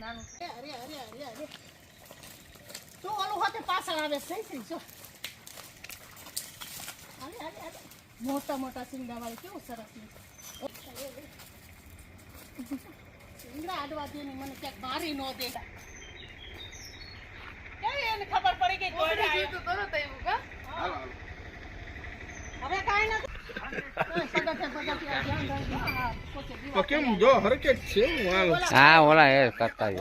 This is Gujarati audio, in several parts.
નાનું. છે અરે અરે અરે અરે. તો ઓલું હોતે પાછળ આવે સહી સહી જો. અરે અરે અરે. મોટા મોટા સિંગડા વાળી કેવું સરસ છે. સિંગડા આડવા દે ને મને ક્યાંક મારી ન દે એને ખબર પડી ગઈ કોઈને આવ્યો. હવે કાંઈ નથી પગથિયા પગથિયા ધ્યાન રાખજો. હા, પોતે તો કેમ જો હરકત છે હું ઓલા એ કરતા જ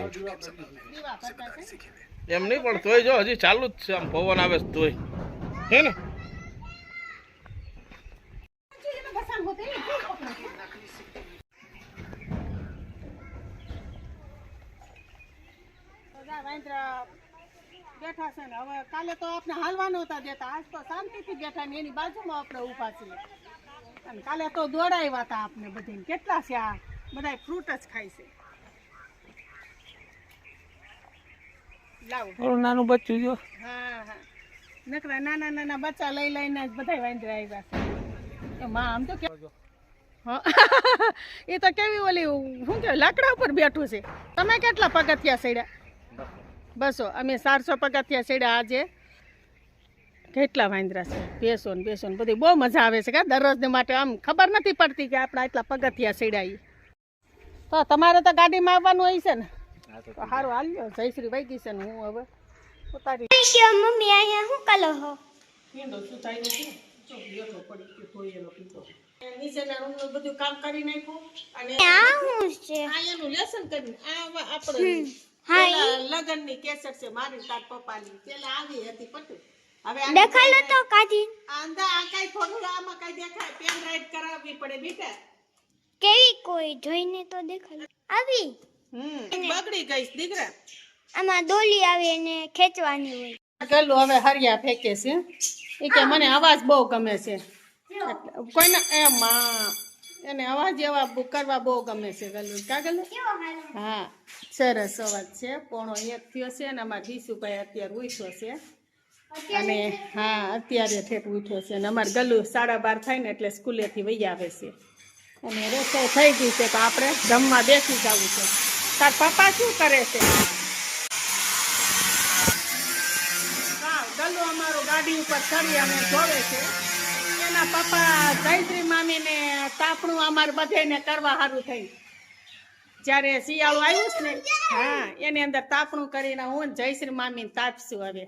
એમ નહીં પણ તોય જો હજી ચાલુ જ છે. આમ પવન આવે તોય. હે ને? બેઠા છે ને. હવે કાલે તો આપણે હાલવા નહોતા દેતા. આજ તો શાંતિથી બેઠા ને એની બાજુમાં આપણે ઊભા છીએ. અને કાલે તો દોડાવ્યા હતા આપણે બધાને. કેટલા છે આ? બધા ફ્રૂટ જ ખાય છે. લાવો. નાનું બચ્ચું જો. હા હા. નકરા નાના નાના બચ્ચા લઈ લઈને જ બધા વાંદરા આવ્યા છે. એ માં આમ તો એ તો કેવી ઓલી શું કે લાકડા ઉપર બેઠું છે. તમે કેટલા પગથિયા સડ્યા? બસો. અમે ચારસો પગથિયા સડ્યા આજે. કેટલા વાંદરા છે? બેસો ને બેસો ને બધી બહુ મજા આવે છે કે દરરોજને માટે આમ ખબર નથી પડતી કે આપણા એટલા પગથિયા સીડાઈ તો તમારે તો ગાડીમાં આવવાનું હોય છે ને? તો સારું હાલ્યો. જયશ્રી ભાઈ ગઈ છે ને હું હવે ઉતારી. મમ્મી અહીંયા શું કલો હો? નીચેના રૂમનું બધું કામ કરી નાખ્યું અને આ છે લેસન કરી આ આપણે હા, પેલા છે મારી તાર પપ્પાની. પેલા આવી હતી પટુ. દેખાડો તો કાજી આંધા આ કઈ થોડું આમાં કાંઈ દેખાય. પેન રાઈટ કરાવવી પડે બેટા કેવી કોઈ? જોઈને તો દેખાડો આવી. હમ બગડી ગઈ દીકરા. આમાં દોલી આવે ને ખેંચવાની હોય. ગલ્લું હવે હરિયા ફેંકે છે. એ કે મને અવાજ બહુ ગમે છે. કોઈને એ માં એને અવાજ એવા કરવા બહુ ગમે છે ગલ્લું. કા ગલ્લું? હા સરસ અવાજ છે. પોણો એક થયો છે અને આમાં ઢીસુભાઈ અત્યારે ઉઠ્યો છે. અને હા, અત્યારે ઠેઠ ઉઠ્યો છે અને અમારે ગલ્લું સાડા બાર થાય ને એટલે સ્કૂલેથી વહી આવે છે. અને રસોઈ થઈ ગઈ છે તો આપણે જમવા બેસી જવું છે. તાર પપ્પા શું કરે છે? હા ગલ્લો અમારો ગાડી ઉપર ચડી અને જોવે છે. એના પપ્પા જયશ્રી મામીને તાપણું અમારે બધાને કરવા સારું થઈ. જ્યારે શિયાળો આવ્યું હા, એની અંદર તાપણું કરીને હું જયશ્રી મામીને તાપશું હવે.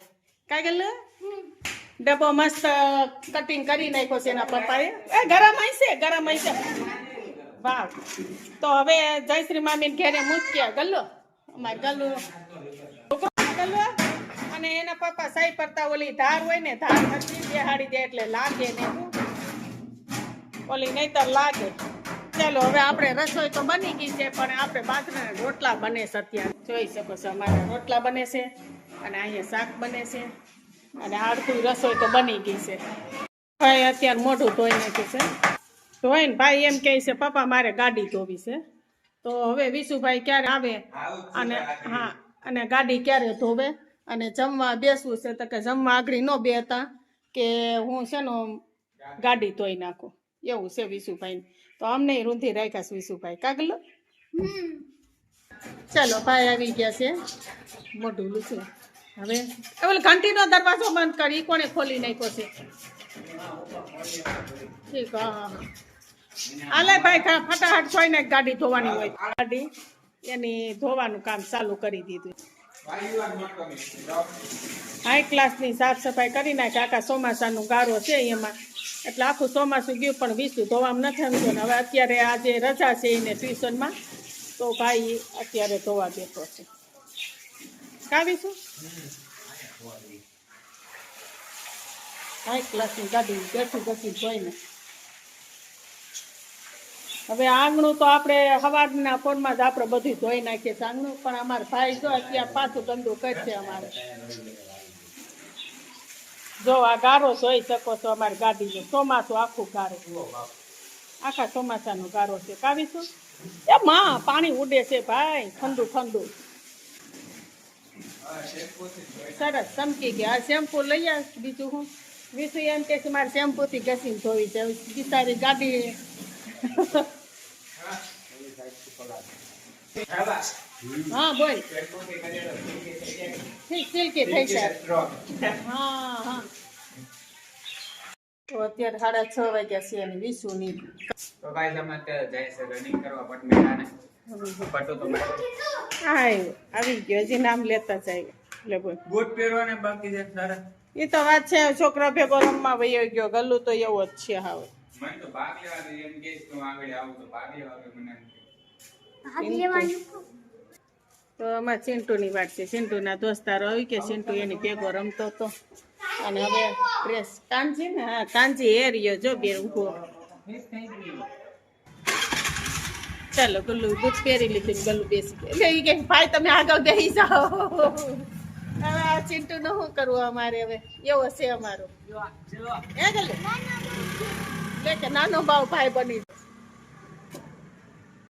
કાંઈ ગલ્લો ડબ્બો મસ્ત કટિંગ કરી નાખ્યો છે એના પપ્પાએ. એ ગરમ હશે ગરમ હશે. વાહ. તો હવે જયશ્રી મામીને ઘેરે મૂક્યા ગલ્લો? અમારે ગલ્લો. ગલ્લો? અને એના પપ્પા સાઈ પડતા ઓલી ધાર હોય ને, ધાર નથી, બેહાડી દે એટલે લાગે ને ઓલી નહીતર લાગે. ચાલો, હવે આપણે રસોઈ તો બની ગઈ છે, પણ આપણે બાજરાના રોટલા બને છે અત્યારે. જોઈ શકો છો, અમારા રોટલા બને છે. અને અહીંયા શાક બને છે. અને આડતું રસોઈ તો બની ગઈ છે. ભાઈ અત્યારે મોઢું ધોઈ નાખ્યું છે. ધોઈને ભાઈ એમ કહે છે પપ્પા મારે ગાડી ધોવી છે. તો હવે વિશુભાઈ ક્યારે આવે અને હા અને ગાડી ક્યારે ધોવે? અને જમવા બેસવું છે તો કે જમવા આગળ ન બેતા કે હું છે ને ગાડી ધોઈ નાખું. એવું છે વિશુભાઈ તો અમને રૂંધી રાખ્યા વિશુભાઈ. કાગલો ચાલો ભાઈ આવી ગયા છે. મોઢું લૂછું. હવે ઓલો ઘંટીનો દરવાજો બંધ કરી કોણે ખોલી નાખ્યો છે? ઠીક, હા હા. આલે ભાઈ ફટાફટ જોઈને ગાડી ધોવાની હોય. ગાડી, એની ધોવાનું કામ ચાલુ કરી દીધું. હાઈ ક્લાસની સાફ સફાઈ કરી નાખી, આખા ચોમાસાનું ગારો છે એમાં. એટલે આખું ચોમાસું ગયું, પણ વીસું ધોવામાં નથી આવ્યું ને હવે અત્યારે આજે રજા છે એને ટ્યુશનમાં. તો ભાઈ અત્યારે ધોવા બેઠો છે. કાવીશું હાઈ ક્લાસની ગાડી બેઠું બેઠું જોઈને. હવે આંગણું તો આપણે સવારના ફોનમાં જ આપણે બધું ધોઈ નાખીએ છીએ આંગણું, પણ અમારા ભાઈ જો અત્યારે પાછું ગંદુ કરશે અમારે. જો આ ગારો જોઈ શકો છો અમારી ગાડીનો, ચોમાસું આખું ગારો. આખા ચોમાસાનો ગારો છે. કાવીશું એ માં, પાણી ઉડે છે ભાઈ, ઠંડુ ઠંડુ. સરસ ચમકી ગયા. આ શેમ્પુ લઈ આવ બીજું હું. બીજું એમ કે મારે શેમ્પૂથી ઘસીને ધોવી છે. બિચારી ગાડી હા. બોલ. સિલ્કી થઈ જાય હા હા. તો અત્યારે સાડા છ વાગ્યા છે અને વીસું નહીં તો ગાઈસ અમે અત્યારે જાય છે રનિંગ કરવા પટમેટાને પટો તો આય આવી ગયો. હજી નામ લેતા જાય. એટલે બૂટ પહેરવાને બાકી છે સારા એ તો વાત છે છોકરા ભેગો રમવા વયો ગયો. ગલ્લુ તો એવો જ છે હવે. મને તો ભાગ લેવા દે. એમ કે હું આગળ આવું તો ભાગ લેવા દે મને. ભાગ લેવાનું તો અમારે ચિંટુની વાત છે. ચિંટુના દોસ્તારો આવી કે ચિંટુ એની ભેગો રમતો હતો. અને હવે ડ્રેસ કાંજી ને, હા કાંજી રહ્યો જો બે ઊભો ચાલો, ગલ્લુ બૂટ પહેરી લીધું ગલ્લુ બેસી એટલે એ કે, ભાઈ, તમે આગળ બેસી જાઓ. હવે આ ચિંટુ નું શું કરવું અમારે હવે? એવો છે અમારો. એ ગલ્લુ? લે કે નાનો ભાવ ભાઈ બની જાય.